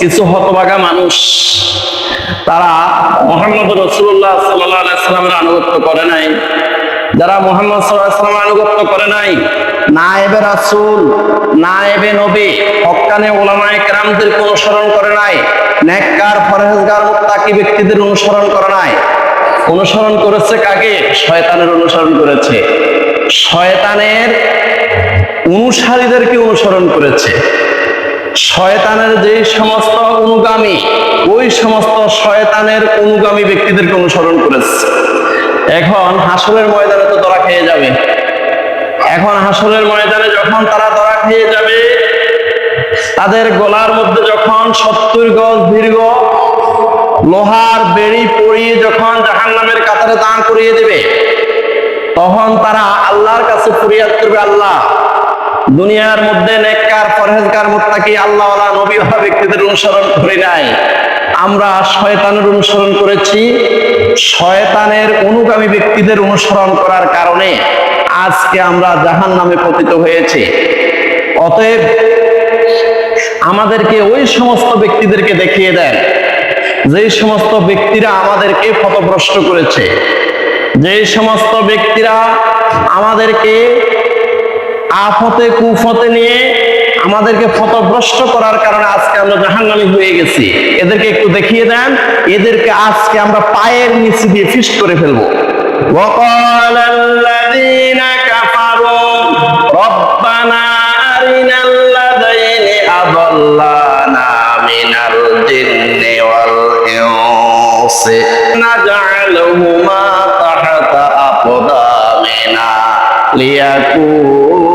কিছু হতভাগা মানুষ, তারা মোহাম্মদ রসুল্লাহ সাল্লামের আনুগত্য করে নাই। যারা মোহাম্মদ সাল্লাহামের আনুগত্য করে নাই রাসুল নবী ওলামায় অনুসরণ করে নাই, নেককার ফরহেজগার মুত্তাকি ব্যক্তিদের অনুসরণ করে নাই। অনুসরণ করেছে কাকে? শয়তানের অনুসরণ করেছে। শয়তানের অনুসারীদেরকে অনুসরণ করেছে। শয়তানের যে সমস্ত অনুগামী, ওই সমস্ত শয়তানের অনুগামী ব্যক্তিদেরকে অনুসরণ করেছে। এখন হাসরের ময়দানে তো ধরা খেয়ে যাবে। এখন হাসরের ময়দানে যখন তারা ধরা খেয়ে যাবে, তাদের গলার মধ্যে যখন সত্তর গজ দীর্ঘ লোহার বেড়ি পরিয়ে যখন জাহান নামের কাতারে দাঁড় করিয়ে দেবে, তখন তারা আল্লাহর কাছে ফরিয়াদ করবে, আল্লাহ দুনিয়ার মধ্যে নেককার, পরহেজগার, মুত্তাকি, আল্লাহওয়ালা, নবীওয়ালা ব্যক্তিদের অনুসরণ করি নাই। আমরা শয়তানের অনুসরণ করেছি। শয়তানের অনুগামী ব্যক্তিদের অনুসরণ করার কারণে আজকে আমরা জাহান নামে পতিত হয়েছে। অতএব আমাদেরকে ওই সমস্ত ব্যক্তিদেরকে দেখিয়ে দেন যে সমস্ত ব্যক্তিরা আমাদেরকে পথভ্রষ্ট করেছে। যে সমস্ত ব্যক্তিরা আমাদেরকে আফতে কুফতে নিয়ে আমাদেরকে ফতভ্রষ্ট করার কারণে আজকে আমরা জাহান্নামি হয়ে গেছি এদেরকে একটু দেখিয়ে দেন এদেরকে আজকে আমরা পায়ের নিচে দিয়ে ফিস্ট করে ফেলবো وقال الذين كفروا ربنا أرنا الذين أضلانا من الجن والإنس نجعلهما تحت أقدامنا লিয়াকুনা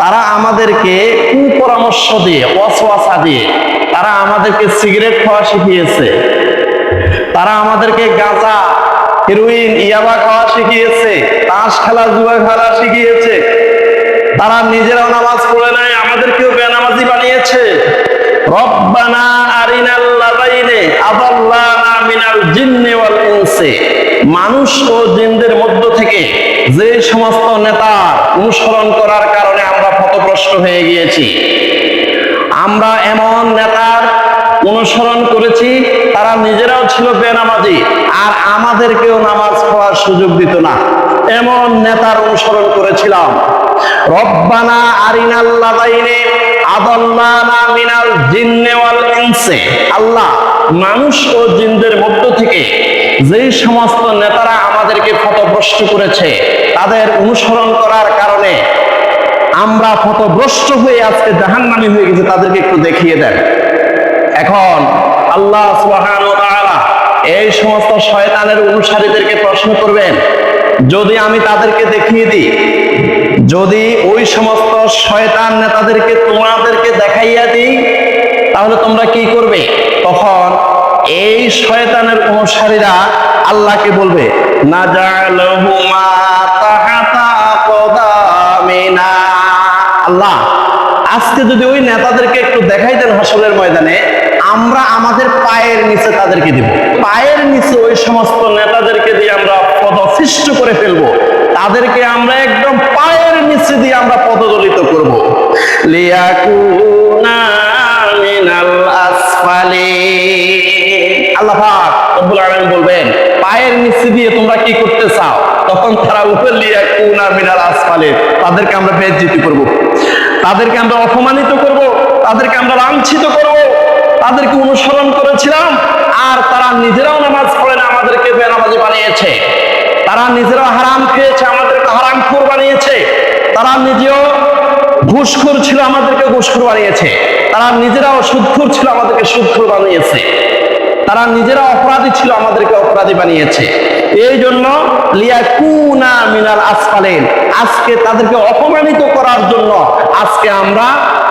তারা আমাদেরকে কুপরামর্শ দিয়ে, ওয়াসওয়াসা দিয়ে তারা আমাদেরকে সিগারেট খাওয়া শিখিয়েছে। তারা আমাদেরকে গাঁজা হিরোইন ইয়াবা খাওয়া শিখিয়েছে, তাস খেলা, জুয়া খেলা শিখিয়েছে। তারা নিজেরাও নামাজ পড়ে নাই, আমাদেরকেও বেনামাজি বানিয়েছে। রব্বানা আরিনাল লাযাইনে আদাল্লানা মিনাল জিন্নি ওয়াল ইনসি। মানুষ ও জিনদের মধ্য থেকে যে সমস্ত নেতা অনুসরণ করার কারণে পথভ্রষ্ট হয়ে গিয়েছি। আমরা এমন নেতার অনুসরণ করেছি, তারা নিজেরাও ছিল বেনামাজি, আর আমাদেরকেও নামাজ পড়ার সুযোগ দিত না। এমন নেতার অনুসরণ করেছিলাম। রব্বানা আরিনাল্লাদাইনে আদাল্লানা মিনাল জিন্নে ওয়াল ইনসে। আল্লাহ মানুষ ও জিনদের মধ্য থেকে যেই সমস্ত নেতারা আমাদেরকে পথভ্রষ্ট করেছে, তাদের অনুসরণ করার কারণে আমরা পথভ্রষ্ট হয়ে আজকে জাহান্নামী হয়ে গেছে, তাদেরকে একটু দেখিয়ে দেন। এখন আল্লাহ এই সমস্ত শয়তানের অনুসারীদেরকে প্রশ্ন করবেন, যদি আমি তাদেরকে দেখিয়ে দিই, যদি ওই সমস্ত শয়তান নেতাদেরকে তোমাদেরকে দেখাইয়া দিই, তাহলে তোমরা কি করবে? তখন এই শয়তানের অনুসারীরা আল্লাহকে বলবে, না জালহুমা আল্লাহ আজকে যদি ওই নেতাদেরকে একটু দেখাই দেন হাসলের ময়দানে, আমরা আমাদের পায়ের নিচে তাদেরকে দিব। পায়ের নিচে ওই সমস্ত নেতাদেরকে দিয়ে আমরা পদসৃষ্ট করে ফেলব। তাদেরকে আমরা একদম পায়ের নিচে দিয়ে আমরা পদদলিত করব। বলবেন, পায়ের নিচে দিয়ে তোমরা কি করতে চাও? তখন তারা উপর লিয়াকুনা মিনাল আসফালি, তাদেরকে আমরা বেজ্জিত করব। তাদেরকে আমরা অপমানিত করব, তাদেরকে আমরা লাঞ্ছিত করব, তাদেরকে অনুসরণ করেছিলাম, আর তারা নিজেরাও নামাজ পড়ে না, আমাদেরকে বেনামাজি বানিয়েছে। তারা নিজেরা হারাম খেয়েছে, আমাদেরকে হারাম খুর বানিয়েছে। তারা নিজেও ঘুষখোর ছিল, আমাদেরকে ঘুষখোর বানিয়েছে। তারা নিজেরাও সুদখোর ছিল, আমাদেরকে সুদখোর বানিয়েছে। তারা নিজেরা অপরাধী ছিল, আমাদেরকে অপরাধী বানিয়েছে। এই জন্য লিয়াকুনা মিনাল আসফালেন, আজকে তাদেরকে অপমানিত করার জন্য, আজকে আমরা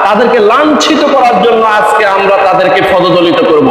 তাদেরকে লাঞ্ছিত করার জন্য, আজকে আমরা তাদেরকে পদদলিত করে